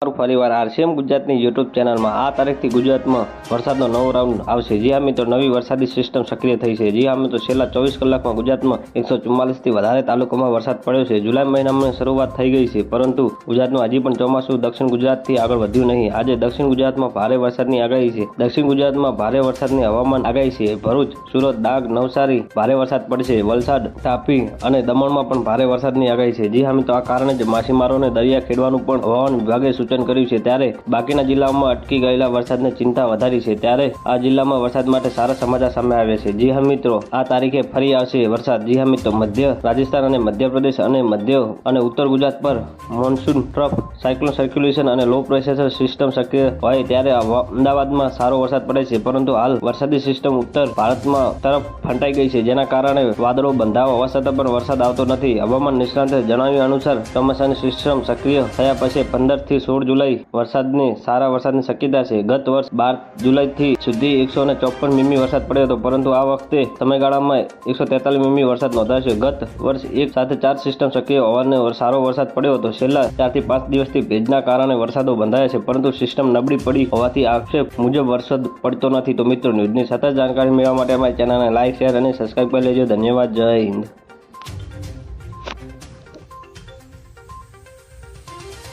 ફરીવાર આરસીએમ ગુજરાતની યુટ્યુબ ચેનલમાં આ તારીખથી ગુજરાતમાં વરસાદનો નવો રાઉન્ડ આવશે. જી હા મિત્રો, નવી વરસાદી સિસ્ટમ સક્રિય થઈ છે. જી હા મિત્રો, છેલ્લા ચોવીસ કલાકમાં ગુજરાતમાં એકસો ચુમ્માલીસથી વધારે તાલુકામાં વરસાદ પડ્યો છે. જુલાઈ મહિનામાં શરૂઆત થઈ ગઈ છે, પરંતુ ગુજરાતમાં હજી પણ ચોમાસું દક્ષિણ ગુજરાતથી આગળ વધ્યું નહીં. આજે દક્ષિણ ગુજરાતમાં ભારે વરસાદની આગાહી છે. દક્ષિણ ગુજરાતમાં ભારે વરસાદની હવામાન આગાહી છે. ભરૂચ, સુરત, ડાંગ, નવસારી ભારે વરસાદ પડશે. વલસાડ, તાપી અને દમણમાં પણ ભારે વરસાદની આગાહી છે. જી હા મિત્રો, આ કારણે જ માછીમારોને દરિયા ખેડવાનું પણ હવામાન વિભાગે સૂચન કર્યું છે ત્યારે બાકીના જિલ્લાઓમાં અટકી ગયેલા વરસાદની ચિંતા વધારી છે ત્યારે આ જિલ્લામાં વરસાદ માટે સારા સમાચાર સામે આવ્યા છે. જી હા મિત્રો, આ તારીખે ફરી આવશે વરસાદ. જી હા મિત્રો, મધ્ય રાજસ્થાન અને મધ્યપ્રદેશ અને મધ્ય અને ઉત્તર ગુજરાત પર મોન્સૂન ટ્રફ સાયક્લોન સર્ક્યુલેશન અને લો પ્રેશર સિસ્ટમ સક્રિય હોય ત્યારે અમદાવાદમાં સારો વરસાદ પડે છે. પરંતુ હાલ વરસાદી સિસ્ટમ ઉત્તર ભારતમાં તરફ ફંટાઈ ગઈ છે, જેના કારણે વાદળો બંધાવા હોવા છતાં પણ વરસાદ આવતો નથી. હવામાન નિષ્ણાંતે જણાવ્યા અનુસાર ચોમાસાની સિસ્ટમ સક્રિય થયા પછી પંદરથી સોળ જુલાઈ વરસાદની, સારા વરસાદની શક્યતા છે. ગત વર્ષ બાર જુલાઈથી સુધી એકસો ને ચોપન મીમી વરસાદ પડ્યો હતો, પરંતુ આ વખતે સમયગાળામાં એકસો તેતાલીસ મીમી વરસાદ નોંધાયો ગત વર્ષ એક સાથે ચાર સિસ્ટમ સક્રિય હોવાને સારો વરસાદ પડ્યો હતો. છેલ્લા ચારથી પાંચ દિવસથી ભેજના કારણે વરસાદો બંધાયા છે, પરંતુ સિસ્ટમ નબળી પડી હોવાથી આક્ષેપ મુજબ વરસાદ પડતો નથી. તો મિત્રો, ન્યૂઝની સતત જાણકારી મેળવવા માટે અમારી ચેનલને લાઇક શેર અને સબસ્ક્રાઈબ કરી લેજો. ધન્યવાદ. જય હિન્દ.